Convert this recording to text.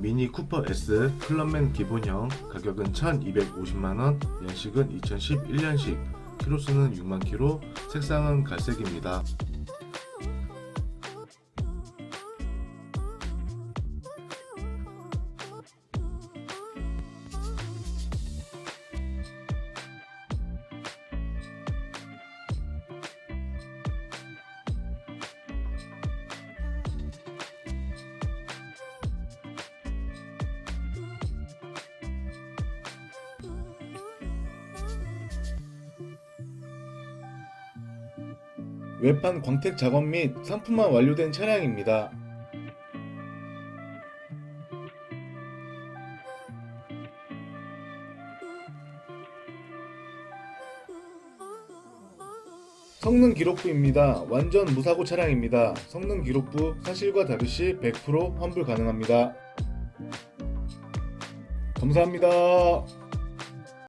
미니 쿠퍼 S 클럽맨 기본형 가격은 1250만원 연식은 2011년식 키로수는 6만 키로 색상은 갈색입니다 외판 광택 작업 및 상품화 완료된 차량입니다. 성능 기록부입니다. 완전 무사고 차량입니다. 성능 기록부 사실과 다르시 100% 환불 가능합니다. 감사합니다.